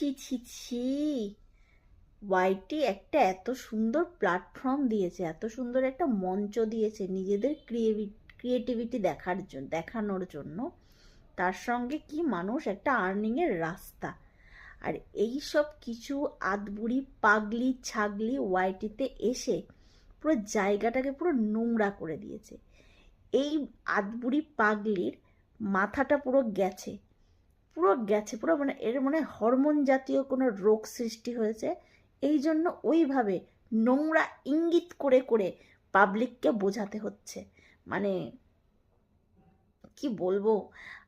ছি ছি ছি। ওয়াইটি একটা এত সুন্দর প্ল্যাটফর্ম দিয়েছে, এত সুন্দর একটা মঞ্চ দিয়েছে নিজেদের ক্রিয়েটিভিটি দেখার জন্য দেখানোর জন্য। তার সঙ্গে কি মানুষ একটা আর্নিংয়ের রাস্তা। আর এই সব কিছু আদবুড়ি পাগলি, ছাগলি ওয়াইটিতে এসে পুরো জায়গাটাকে পুরো নোংরা করে দিয়েছে। এই আদবুড়ি পাগলির মাথাটা পুরো গেছে। পুরো গেছে, পুরো মানে এর মানে হরমোন জাতীয় কোনো রোগ সৃষ্টি হয়েছে। এই জন্য ওইভাবে নোংরা ইঙ্গিত করে করে পাবলিককে বোঝাতে হচ্ছে। মানে কি বলব?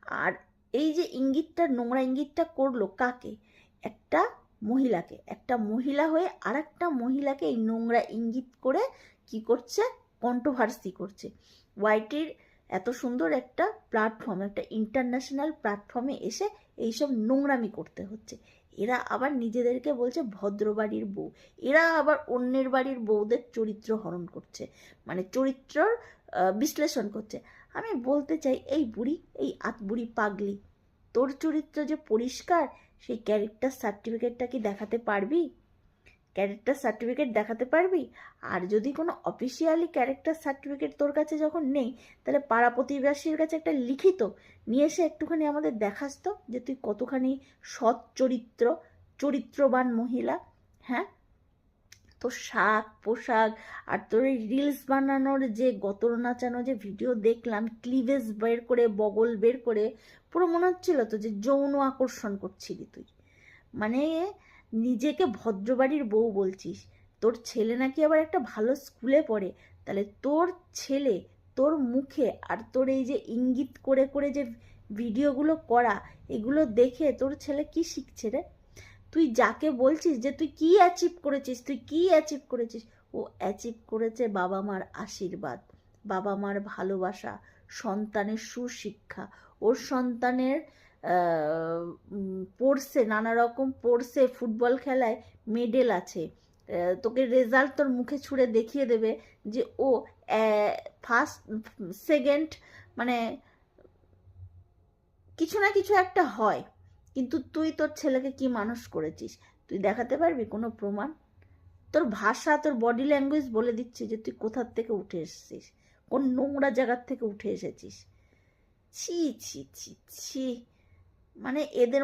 আর এই যে ইঙ্গিতটা, নোংরা ইঙ্গিতটা করল কাকে? একটা মহিলাকে। একটা মহিলা হয়ে আর একটা মহিলাকে এই নোংরা ইঙ্গিত করে কি করছে? কন্ট্রোভার্সি করছে। ওয়াইটির এত সুন্দর একটা প্ল্যাটফর্ম একটা ইন্টারন্যাশনাল প্ল্যাটফর্মে এসে এইসব নোংরামি করতে হচ্ছে। এরা আবার নিজেদেরকে বলছে ভদ্রবাড়ির বউ। এরা আবার অন্যের বাড়ির বউদের চরিত্র হরণ করছে। মানে চরিত্রর বিশ্লেষণ করছে। আমি বলতে চাই, এই বুড়ি, এই আত বুড়ি পাগলি, তোর চরিত্র যে পরিষ্কার, সেই ক্যারেক্টার সার্টিফিকেটটা কি দেখাতে পারবি? ক্যারেক্টার সার্টিফিকেট দেখাতে পারবি? আর যদি কোনো অফিসিয়ালি ক্যারেক্টার সার্টিফিকেট তোর কাছে যখন নেই, তাহলে পাড়া প্রতিবেশীর কাছে একটা লিখিত নিয়ে এসে একটুখানি আমাদের দেখাস তো, যে তুই কতখানি সৎ চরিত্র, চরিত্রবান মহিলা হ্যাঁ? তোর শাক, পোশাক আর তোর এই রিলস বানানোর যে গতর নাচানো যে ভিডিও দেখলাম ক্লিভেজ বের করে, বগল বের করে, পুরো মনে হচ্ছিল তো যে যৌন আকর্ষণ করছিলি তুই। মানে নিজেকে ভদ্রবাড়ির বউ বলছিস। তোর ছেলে নাকি আবার একটা ভালো স্কুলে পড়ে। তাহলে তোর ছেলে তোর মুখে আর তোর এই যে ইঙ্গিত করে করে যে ভিডিওগুলো করা, এগুলো দেখে তোর ছেলে কি শিখছে রে? তুই যাকে বলছিস যে তুই কি অ্যাচিভ করেছিস, তুই কি অ্যাচিভ করেছিস, ও অ্যাচিভ করেছে বাবা মার আশীর্বাদ, বাবা মার ভালোবাসা, সন্তানের সুশিক্ষা। ওর সন্তানের পড়ছে, নানা রকম পড়ছে, ফুটবল খেলায় মেডেল আছে। তোকে রেজাল্ট তোর মুখে ছুঁড়ে দেখিয়ে দেবে যে, ও ফার্স্ট সেকেন্ড মানে কিছু না কিছু একটা হয়, কিন্তু তুই তোর ছেলেকে কি মানুষ করেছিস? তুই দেখাতে পারবি কোনো প্রমাণ? তোর ভাষা, তোর বডি ল্যাঙ্গুয়েজ বলে দিচ্ছে যে, তুই কোথার থেকে উঠে এসেছিস? কোন নোংরা জায়গার থেকে উঠে এসেছিস? ছি ছি ছি ছি। মানে এদের